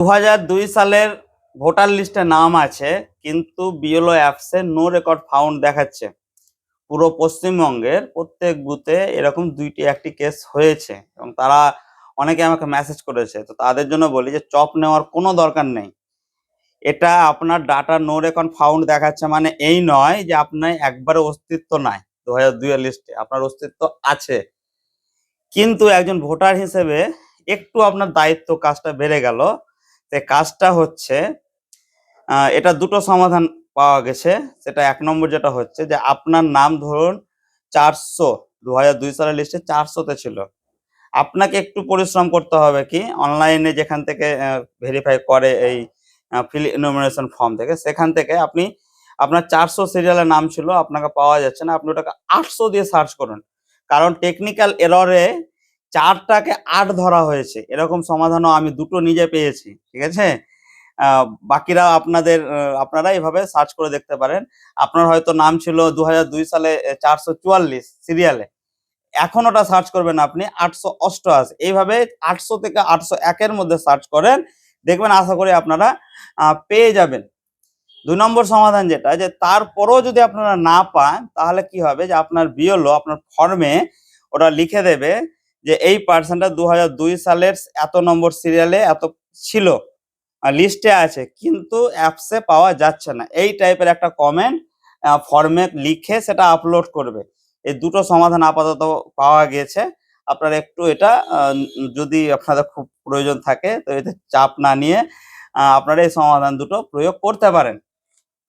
দু হাজার দুই সালের ভোটার লিস্টে নাম আছে, কিন্তু বিএলও অ্যাপসে নো রেকর্ড ফাউন্ড দেখাচ্ছে। পুরো পশ্চিমবঙ্গের প্রত্যেক বুথে এরকম দুইটি, একটি কেস হয়েছে এবং তারা অনেকে আমাকে মেসেজ করেছে। তো তাদের জন্য বলি যে, চপ নেওয়ার কোনো দরকার নেই। এটা আপনার ডাটা নো রেকর্ড ফাউন্ড দেখাচ্ছে মানে এই নয় যে আপনার একবারে অস্তিত্ব নাই দু হাজার দুই লিস্টে আপনার অস্তিত্ব আছে। কিন্তু একজন ভোটার হিসেবে একটু আপনার দায়িত্ব কাজটা বেড়ে গেল। যে কাজটা হচ্ছে এটা দুটো সমাধান পাওয়া গেছে। সেটা এক নম্বর যেটা হচ্ছে যে আপনার নাম ধরুন চারশো দু দুই সালের লিস্টে চারশোতে ছিল। আপনাকে একটু পরিশ্রম করতে হবে কি? অনলাইনে যেখান থেকে ভেরিফাই করে এই ফিল নমিনেশন ফর্ম থেকে, সেখান থেকে আপনি আপনার চারশো সিরিয়ালের নাম ছিল, আপনাকে পাওয়া যাচ্ছে না। আপনি ওটাকে আটশো দিয়ে সার্চ করুন। কারণ টেকনিক্যাল এররে চারটাকে আট ধরা হয়েছে। এরকম সমাধানও আমি দুটো নিজে পেয়েছি, ঠিক আছে? বাকিরা আপনাদের আপনারা এভাবে সার্চ করে দেখতে পারেন। আপনার হয়তো নাম ছিল দু সালে চারশো চুয়াল্লিশ সিরিয়ালে এখন ওটা সার্চ করবেন আপনি, আটশো অষ্টআশি। এইভাবে আটশো থেকে আটশো একের মধ্যে সার্চ করেন, দেখবেন আশা করি আপনারা পেয়ে যাবেন। দুই নম্বর সমাধান যেটা, যে তারপরেও যদি আপনারা না পান, তাহলে কি হবে? যে আপনার বিএলও, আপনার ফর্মে ওটা লিখে দেবে যে এই পার্সনটা দু সালের এত নম্বর সিরিয়ালে এত ছিল। লিস্টে আছে, কিন্তু অ্যাপসে পাওয়া যাচ্ছে না। এই টাইপের একটা কমেন্ট ফর্মে লিখে সেটা আপলোড করবে। এই দুটো সমাধান আপাতত পাওয়া গেছে। আপনারা একটু এটা যদি আপনাদের খুব প্রয়োজন থাকে, তো এতে চাপ না নিয়ে আপনারা এই সমাধান দুটো প্রয়োগ করতে পারেন।